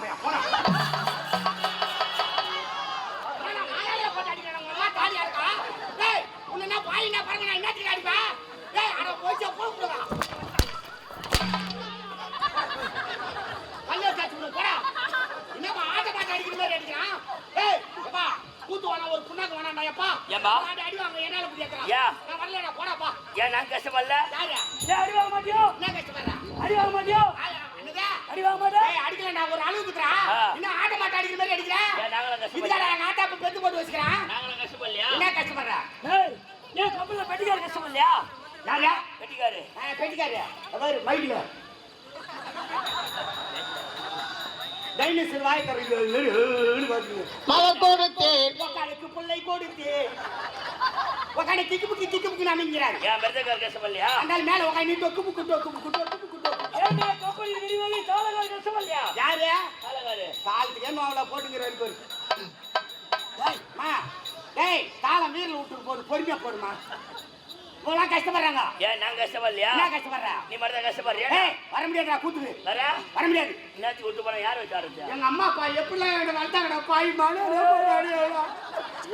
பையா பாய் என்ன பாருங்க, நான் என்னத்துக்கு அடி வாங்க மாட்டேன் டேய், அடிக்கலடா, ஒரு இருக்குடா. ஆ. இன்னும் ஆட்ட மாட்டை அடிக்கிற மாதிரி அடிக்கிற? ஏன் நாங்களும் கஷ்டப்படல இதுதாடா, எங்க ஆத்தா அப்ப பெத்து போட்டு வச்சுக்கிறான். நாங்களும் கஷ்டப்படலையா என்ன கஷ்டப்படுற? ஏய், ஏன் கம்பெனில பெட்டிக்கார கஷ்டப்படலையா யாரு? பெட்டிக்காரு ஆ, பெட்டிக்காரு. அவரு மைக்ல. டைனோசர் வாயை. மலர் கொடுத்தேன் உக்காளுக்கு புல்லை கொடுத்து உக்காந்து திக்கு புக்கி திக்கு புக்கி நம்பிங்கிறாரு ஏன் மிருதக்கார கஷ்டப்படலையா அந்த மேல உக்காந்து டொக்கு புக்கு டொக்கு புக்கு டொக்கு புக்கு டொக்கு கம்பெனி விரிவாகி தாளகார கஷ்டப்படலையா யாரு? தாளகாரு காலத்துக்கே நோவல போட்டுங்கிறாரு பாரு. மா. டேய் தாளம் வீரல் விட்டு போடு பொறுமையா போடுமா? இவ்வளோ கஷ்டப்படுறாங்க. ஏன் நான் கஷ்டப்படலையா? என்ன கஷ்டப்படுற? நீ மட்டும் தான் கஷ்டப்படுறியா? ஏய் வர முடியாதுடா கூத்துக்கு வர? வர முடியாது. என்னாச்சு விட்டு போனா யார் வச்சு ஆரம்பிச்சா எங்க அம்மா அப்பா எப்படிலாம் என்ன வளர்த்தாங்கடா பாய் மாடு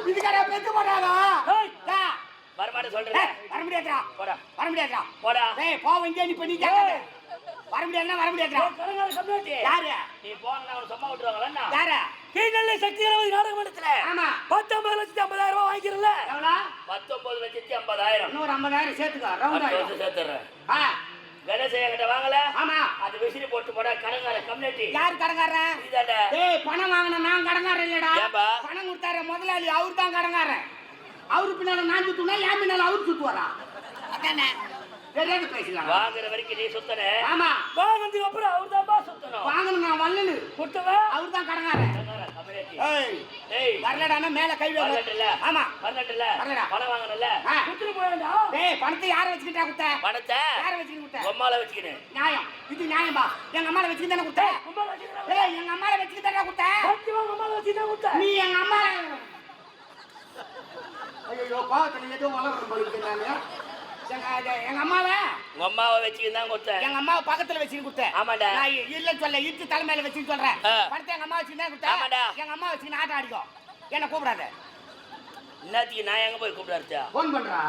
இதுக்கார பெத்து போட்டாங்க ஏய். டா, வரமாட்டேன் ஏய், சொல்றேன் வர முடியாதுடா. போடா. வர முடியாதுடா. போடா. டேய் போ இங்கே நீ வர முடியாதுன்னா வர கம்யூனிட்டி யாரு? நீ போனா அவன் சும்மா விட்டுருவாங்களா யாரு? கீழ்நெல்லை சக்தி கணபதி நாடக மன்றத்துல ஆமா. பத்தொன்பது லட்சத்தி ஐம்பதாயிரம் ரூபாய் வாங்கிக்கிறல பத்தொன்பது லட்சத்தி ஐம்பதாயிரம். இன்னொரு ஐம்பதாயிரம் சேர்த்துக்கோ ரவுண்ட் வருஷம் சேர்த்துறேன். ஆ. கணேசையா கிட்ட வாங்கல? ஆமா. அது விசிறி போட்டு போட கடங்கார கம்யூனிட்டி. யார் கடங்காரன் இதாண்ட ஏய் பணம் வாங்கின நான் கடங்காரன் இல்லடா. ஏன்பா? பணம் கொடுத்தாரு முதலாளி அவர் தான் கடங்காரன். அவரு பின்னால நான் சுத்துனா என் பின்னால அவர் சுத்துவாரா? அதானே? தெரியாது பேசலாம். வாங்குற வரைக்கும் நீ சுத்தன. ஆமா. வாங்கினதுக்கு அப்புறம் அவர் தான் பா சுத்தணும். வாங்கணும் நான் வல்லனு கொடுத்தவன்? அவர் தான் கடங்காரன் ஏய். ஏய். வரலடானா மேல கை வரலட்டுல. ஆமா. வரலட்டுல. வரலடா. பணம் வாங்கணும்ல. ஆ. குத்துட்டு போயடா டேய் பணத்தை யார வச்சுக்கிட்டா குத்த பணத்தை? யார வச்சுக்கிட்டு குத்த பொம்மால வச்சுக்கினு நியாயம். இது நியாயம்பா எங்க அம்மால வச்சுக்கிட்டு தானே குத்த பொம்மால வச்சுக்கினு ஏய் எங்க அம்மால வச்சுக்கிட்டு தானே குத்த சத்தியமா பொம்மால வச்சுக்கிட்டு கொடுத்த? நீ எங்க அம்மா ஐயோ கோவத்துல ஏதோ வளர்றோம் போலிருக்கு நானு. எங்க அம்மாவை உங்க அம்மாவை வச்சுக்கின்னு தான் கொடுத்தேன். எங்க அம்மாவை பக்கத்துல வச்சுன்னு கொடுத்தேன். ஆமாடா. நான் இல்லைன்னு சொல்ல இட்டு தலைமையில வச்சுன்னு சொல்றேன். படத்தை எங்க அம்மா வச்சுன்னு தான் ஆமாடா. கொடுத்தேன் எங்க அம்மா வச்சுன்னு ஆட்டம் ஆடிக்கும் என்ன கூப்பிடாத. என்னத்துக்கு நான் எங்க போய் கூப்பிடாருச்சா போன் பண்றா.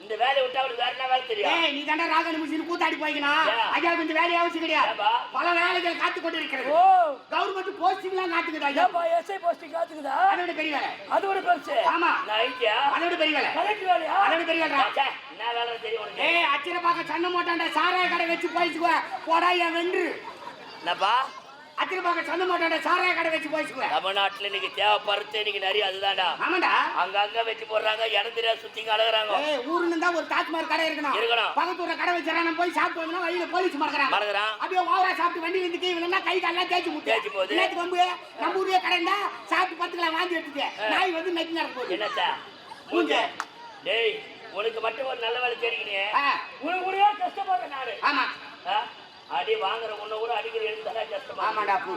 இந்த வேலையை விட்டா அவளுக்கு வேற என்ன வேலை தெரியும்? ஏய் நீ தாண்டா ராகனி மிஷின் கூத்தாடி போய்க்கணும் ஏன்? ஐயா இந்த வேலையை அவசியம் கிடையாது? பல வேலைகள் காத்து கொண்டு இருக்கிறது கவர்மெண்ட் போஸ்டிங்லாம் காத்துக்குது ஐயா? எஸ்ஐ போஸ்டிங் காத்துக்குதா? அதோட பெரிய வேலை. அது ஒரு பெருசு ஆமா. நான் ஐக்கியா அதோட பெரிய வேலை. கலெக்டர் வேலையா? அதோட பெரிய வேலை. என்ன வேலை தெரியும் உனக்கு. ஏய் அச்சிர பார்க்க சண்டை மாட்டான்டா சாராய கடை வச்சு போயிச்சுக்குவ போடா என் வென்று. என்னப்பா? அச்சிர பார்க்க சண்டை மாட்டான்டா. சாராய கடை வச்சு போயிச்சுக்குவ தமிழ்நாட்டுல இன்னைக்கு தேவைப்படுறது இன்னைக்கு நிறைய அதுதான்டா. ஆமாண்டா. அங்கங்க வச்சு போடுறாங்க இடம் தெரியாது சுத்திங்க அழகுறாங்க. ஊர்ல இருந்தா ஒரு தாஜ்மஹால் கடை இருக்கணும். இருக்கணும். பக்கத்து ஊர்ல கடை வச்சிடறான் போய் சாப்பிட்டு வந்தா வழியில போலீஸ் மறக்கிறான். மறக்கிறான். அப்படியே ஓவரா சாப்பிட்டு வண்டி வந்து கீழே கை கால்லாம் தேய்ச்சி முட்டு தேய்ச்சி போகுது. நேற்று வம்பு? நம்ம ஊர்லயே கடை இருந்தா சாப்பிட்டு பத்து கிலோ வாங்கி எடுத்துட்டு. நாய் வந்து நெத்தி நடக்க போகுது. என்னத்தா? மூஞ்ச. டேய் உனக்கு மட்டும் ஒரு நல்ல வேலை தெரியுங்க உனக்கு கூட கஷ்டப்படுறேன் நானு. ஆமா? அடி வாங்குற உன்னை கூட அடிக்கிற எடுத்து தரா கஷ்டமா ஆமாடா பூ.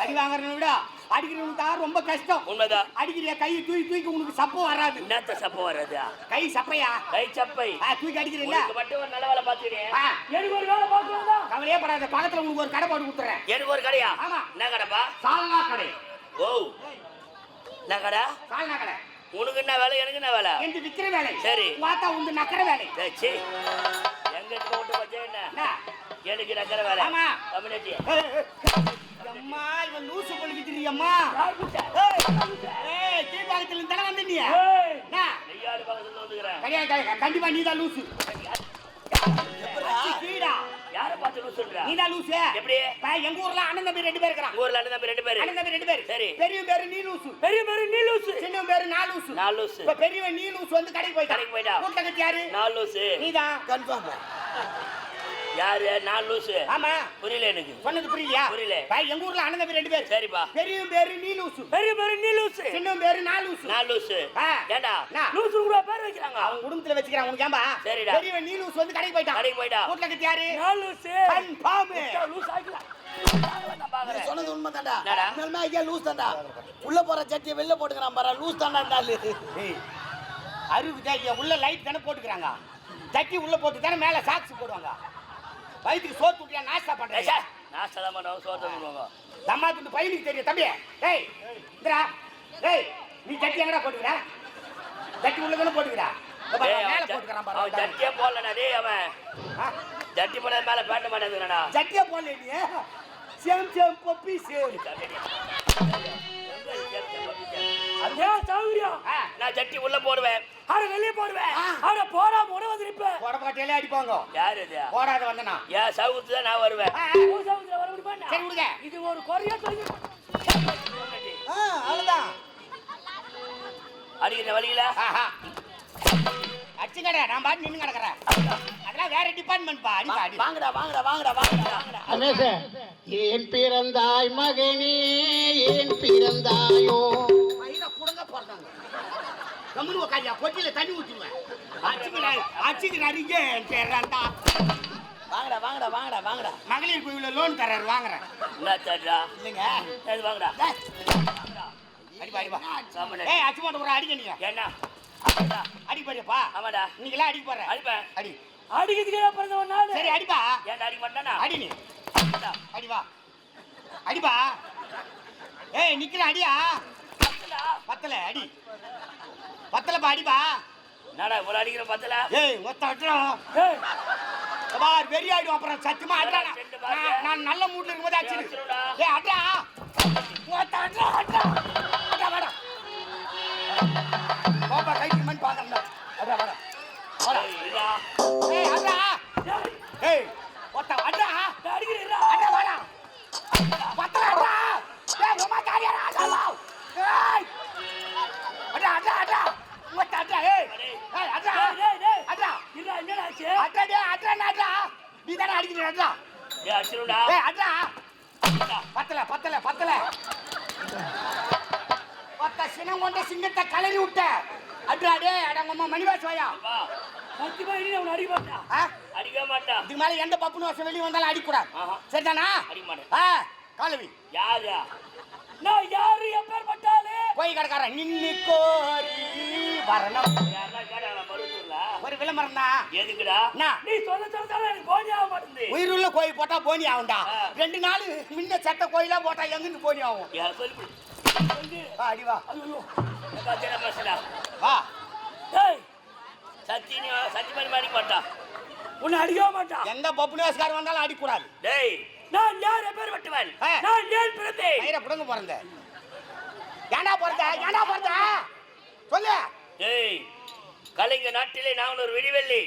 அடி வாங்குறத விட அடிக்கிறவனுக்கு தான் ரொம்ப கஷ்டம். உண்மைதான். அடிக்கிறிய? கையை தூக்கி தூக்கி உனக்கு சப்பம் வராது. என்னத்த சப்ப வர்றது? கை சப்பையா? கை சப்பை. ஆ, தூக்கி அடிக்கிறீல்ல? உனக்கு மட்டும் ஒரு நல்ல வேலை பார்த்துக்கிறேன். எனக்கு ஒரு வேலை பார்க்கலாம் கவலையே படாத. பக்கத்துல உனக்கு ஒரு கடை போட்டு கொடுத்துறேன். எனக்கு ஒரு கடையா? ஆமா. என்ன கடைப்பா? சால்னா கடை. ஓ. என்ன கடை? சால்னா கடை. உனக்கு என்ன வேலை? எனக்கு என்ன வேலை? எந்த விக்கிற வேலை. சரி. வாத்தா உந்து நக்கிற வேலை. டேய், சீ. எங்க இருக்க விட்டு வச்சா என்ன? என்ன? எனக்கு ஆமா. கம்யூனிட்டி. ஏய், அம்மா இவன் லூசு பண்ணிக்கிட்டு அம்மா? ஏய் தீபாவளத்துல இருந்து தானே வந்து நீ என்ன? நெய்யாடு பக்கத்துல வந்துக்கிறேன். கிடையாது. கண்டிப்பா நீ தான் லூசு. கீடா. யாரை பார்த்து லூஸ் சொல்ற நீ தான் லூசு. எப்படி? பா, எங்க ஊர்ல அண்ணன் தம்பி ரெண்டு பேர் இருக்கிறான். ஊர்ல அண்ணன் தம்பி ரெண்டு பேரு. அண்ணன் தம்பி ரெண்டு பேர். சரி. பெரிய பேரு நீ லூசு. பெரிய பெரிய நீ லூசு. சின்ன பேரு நான் லூசு. நான் லூசு. இப்ப பெரியவன் நீ லூசு வந்து கடைக்கு போயிட்டான். கடைக்கு போயிட்டான். கூட்ட கட்டி யாரு நான் லூசு. நீதான். கன்ஃபார்ம் யாரு? நான் லூசு. ஆமா. புரியல எனக்கு. சொன்னது புரியலையா? புரியல. பா, எங்க ஊர்ல அண்ணன் தம்பி ரெண்டு பேர். சரிப்பா. பெரிய பேரு நீ லூசு. பெரிய பெரிய நீ லூசு. சின்ன பேரு நான் லூசு. நான் லூசு. என்ன? லூசு கூட பேர் வைக்கிறாங்க. அவன் குடும்பத்துல வச்சுக்கிறான் உனக்கு ஏன்பா? சரிடா. பெரியவன் நீ லூசு வந்து கடைக்கு போயிட்டான். கடைக்கு போயிட்டான். கூட்ட கட்டி யாரு? நான் லூசு. கன்ஃபார்ம் லூஸ் ஆகிக்கலாம் நான் பாக்குறேன். சொன்னது என்னடா? உண்மையுமே ஐயா லூஸ் தான்டா. உள்ள போற சட்டியை வெளில போட்டுக்கிறான் பாரு லூஸ் தான்டா ஜாக்கிய உள்ள லைட் தானே போட்டுக்கிறாங்க. ஜக்கி உள்ள போட்டு தானே மேல சாக்ஸ் போடுவாங்க. வயிற்றுக்கு சோத்து விட்டியா நாஸ்டா ஏய், பண்றேன் சார், நாஸ்டா தான் பண்ணுவாங்க சோறு தந்துருவாங்க தம்மா துண்டு பையனுக்கு தெரியும் தம்பி. டேய் இந்தரா டேய் நீ ஜட்டி எங்கடா போட்டுக்கிற? ஜட்டி உள்ளதானே போட்டுக்கிறா? மேல போட்டுக்கிறான் பாரு ஜட்டியே போடலடா டேய் அவன். ஆ? ஜட்டி போட மேல பேண்ட் மாட்டேங்கிறானா ஜட்டியே போடல நீ? Same same puppy same. ஏன் சௌகரியம் ஆ. நான் ஜட்டி உள்ள போடுவேன். ஆட வெளியே போடுவேன். ஆட போடா முட வந்துருப்ப போட மாட்டேலே அடிப்பாங்க. யார் இது? போடாத வந்தனா. ஏன் சவுத்து தான் நான் வருவேன். சவுத்துல வர முடியுமா என்ன? சரி விடுங்க. இது ஒரு குறையா சொல்லி ஆ அவ்வளவுதான். அடிக்கிற வழியில? ஆஹா அச்சுங்கடா நான் பாட்டு நின்னு கிடக்குறேன். அதெல்லாம் வேற டிபார்ட்மெண்ட் பா அடிப்பா. அடி வாங்கடா வாங்கடா வாங்கடா வாங்கடா. வாங்கடா ஏன் பிறந்தாய் மகனே? ஏன் பிறந்தாயோ? மயிரை புடுங்க போறாங்க. கம்முனு உட்காரியா பொட்டியில தண்ணி ஊத்திடுவேன் அச்சுங்கடா அச்சுங்கிறாருங்க என் பேராண்டா வாங்கடா வாங்கடா வாங்கடா வாங்கடா மகளிர் குழுவில் லோன் தர்றாரு வாங்குறேன் என்ன தர்றா இல்லைங்க அது வாங்கடா அடிப்பா அடிப்பா. ஏய் அச்சு மாட்ட ஒரு அடிக்க நீங்க என்ன அடி பாருப்பா ஆமாடா நீங்களாம் அடிக்க போற அடிப்பேன் அடி அடிக்கிறதுக்கு பிறந்த ஒரு நாள் சரி அடிப்பா ஏன்டா அடிக்க மாட்டானா அடி நீ அடி வா அடிப்பா ஏய் நிக்கிற அடியா பத்தல அடி பத்தலப்பா அடிப்பா. என்னடா இவ்வளவு அடிக்கிற பத்தல? ஏய் ஒத்த அட்டம் பார் வெறி ஆயிடும் அப்புறம். சத்தியமா அட்றா ரெண்டு பாரு. நான் நல்ல மூட்ல இருக்கும்போது அடிச்சிடுடா. ஏய் அட்றா ஒத்த அட்றா அட்றா அட்றா வாடா. பாப்பா கைக்கு மண் பாக்கறேன் அட்றா வாடா. வாடா ஏய் அட்றா ஏய் ஒத்த அட்றா அடிக்கிறா அட்றா வாடா பத்தல அட்றா ஏய் உமா காரியா அட்றா ஏய் அட்றா அட்றா அட்றா ஒத்த அட்றா ஏய் ஏய் அட்றா அட்றா இல்ல என்னடா ஆச்சு அட்ரா டேய் அட்ரா அட்ரா நீ தானே அடிக்கிற அட்ரா ஏய் அடிச்சிடுடா ஏய் அட்ரா பத்தல பத்தல பத்தல. பத்த சினம் கொண்ட சிங்கத்தை கலரி விட்ட. அட்ரா டேய் அடங்கம்மா மணிவாஸ் வாயா. சத்தியமா இனி அவனை அடிக்க மாட்டான். ஆ? அடிக்க மாட்டான். இதுக்கு மேல எந்த பப்புனு வருஷம் வெளியே வந்தாலும் அடிக்கூடாது. சரிதானா? அடிக்க மாட்டேன். ஆ காலவி. யாரு நான் யாரு? எப்பேர் பட்டாலே போய் கிடக்காரன் நின்னு கோரி வரணும். கேட்டாங்க ஒரு விளம்பரம் தான் எதுக்குடா? நீ சொல்ல சொல்ல எனக்கு போனே ஆக மாட்டேங்குது. உயிருள்ள கோயில் போட்டா போனி ஆகும்டா. ரெண்டு நாள் முன்ன செத்த கோயிலா போட்டா எங்கிருந்து போனி ஆகும்? சொல்லி சொல்லி அடி வா. ஐயோ வா. டேய் சத்தி நீ சத்தியமா அடிக்க மாட்டான் உன்னை அடிக்க மாட்டான் எந்த பப்புனேஸ்கார் வந்தாலும் அடிக்கூடாது. டேய் நான் யார் எப்பேர் பட்டவன் ஆ. நான் ஏன் பிறந்தேன்? மயிரை புடுங்க பிறந்த ஏன்டா பிறந்த ஏன்டா பிறந்த சொல்லு. டேய் கலைஞ நாட்டிலே நான் ஒரு விடிவெள்ளி.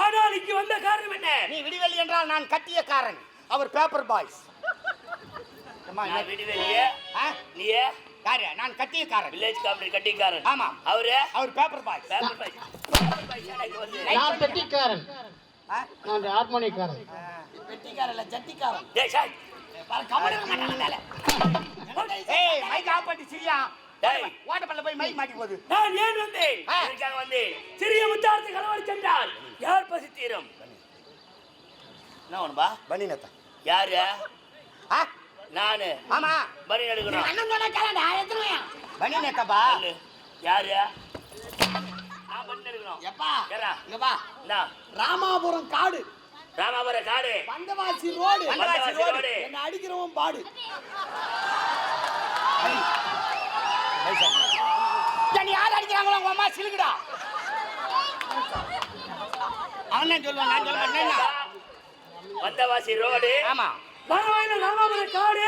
ஆனால் இங்கு வந்த காரணம் என்ன? நீ விடிவெளி என்றால் நான் கட்டியக்காரன் அவர் பேப்பர் பாய்ஸ் நான் விடிவெள்ளிய நீயே? யாரு? நான் கட்டியக்காரன் வில்லேஜ் காமெடி கட்டிக்காரன். ஆமா. அவரு? அவர் paper boys paper boy paper boy நான் பெட்டிக்காரன். நான் ஹார்மோனிக்காரன் வெட்டிக்காரன் இல்ல ஜட்டிக்காரன். டேய் சாய் ஏய் மைக் ஆஃப் பண்ணி சிரியா. ஓட்டப்பல்ல போய் மைக் மாட்டி போகுது. நான் ஏன் வந்தேன்? வந்தேன். சிறிய முத்தாரத்தை களவாடி சென்றால் யார் பசி தீரும்? என்ன ஒண்ணுபா பனி நேத்தா யாரு? நானு. ஆமா. பரி எடுக்கணும் அண்ணன் சொன்ன கேளடா எத்தனையா பனி நேத்தாப்பா. யாரு? ராமாபுரம் காடு. ராமாபுரம் காடு. பந்தவாசி ரோடு. வந்தவாசி ரோடு. என்ன அடிக்கிறவன் பாடு. நீ யார் அடிக்கிறாங்களோ உங்க அம்மா சிலுக்குடா. அவன் தான் சொல்லுவான் நான் சொல்ல மாட்டேன் வந்தவாசி ரோடு. ஆமா. பரவாயில்ல ராமாபுரம் காடு.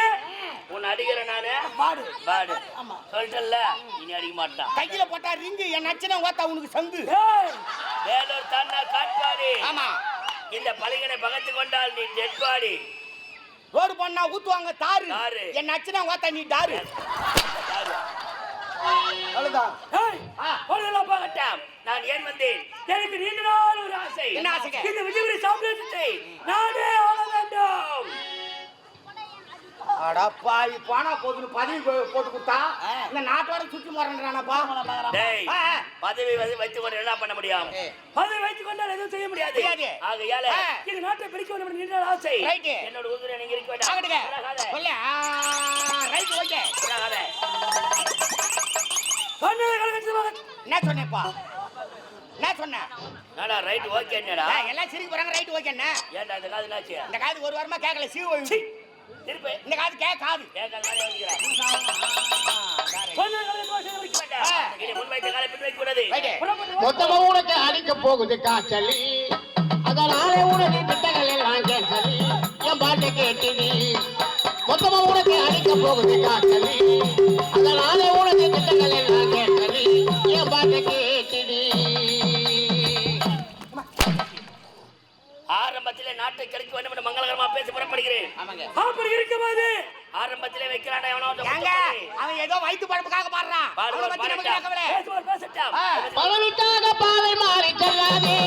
உன்னை அடிக்கிற நானு. பாடு பாடு ஆமா. சொல்லிட்டல்ல இனி அடிக்க மாட்டான். கையில போட்டா ரிங்கு என் நச்சனை ஓத்தா உனக்கு சங்கு. வேலூர் தன்னா காட்பாடி. ஆமா. இந்த பழகனை பகத்து கொண்டால் நீ டெட் பாடி ரோடு பண்ணா ஊத்துவாங்க தாரு. என் நச்சனை ஓத்தா நீ தாரு அவ்வளவுதான். நான் ஏன் வந்தேன்? எனக்கு நீண்ட நாள் ஒரு ஆசை. என்ன ஆசைங்க? இந்த விஜயபுரி சாம்ராஜ்யத்தை நானே ஆள வேண்டும். அடா பாவி போனா போதுன்னு பதவி போட்டு கொடுத்தா? இந்த நாட்டோட சுத்தி முறன்றானப்பா. பதவி வைத்துக் கொண்டு என்ன பண்ண முடியும்? பதவி வைத்துக் கொண்டால் எதுவும் செய்ய முடியாது. ஆகையால. இந்த நாட்டை பிடிக்க வேண்டும் என்ற ஆசை. என்னோட உதிரை நீங்க இருக்க வேண்டாம். Right okay. என்ன சொன்னேப்பா என்ன சொன்ன? நாடா ரைட் ஓகே என்னடா? எல்லாம் சிரிக்க போறாங்க ரைட் ஓகே என்ன? ஏன்டா இந்த காது என்னாச்சு? இந்த காது ஒரு வாரமா கேட்கல சீ சீ, திருப்பி. இந்த காது. புறப்பட்டு வா. மொத்தமா உனக்கு அடிக்க போகுது காய்ச்சலி அதனாலே உனக்கு திட்டங்கள் எல்லாம் கேட்கலி. என் பாட்டை கேட்டுடி மொத்தமா உனக்கு அடிக்க போகுது காய்ச்சலி அதனாலே உனக்கு திட்டங்கள் எல்லாம் கையில நாட்டை கிடைக்க வேண்டும் என்று மங்களகரமா பேசி புறப்படுகிறேன். அப்படி இருக்கும்போது ஆரம்பத்திலே வைக்கிறான் அவன் ஏதோ வயிற்று பழப்புக்காக பாடுறான். பதினெட்டாக பாதை மாறி செல்லாதே.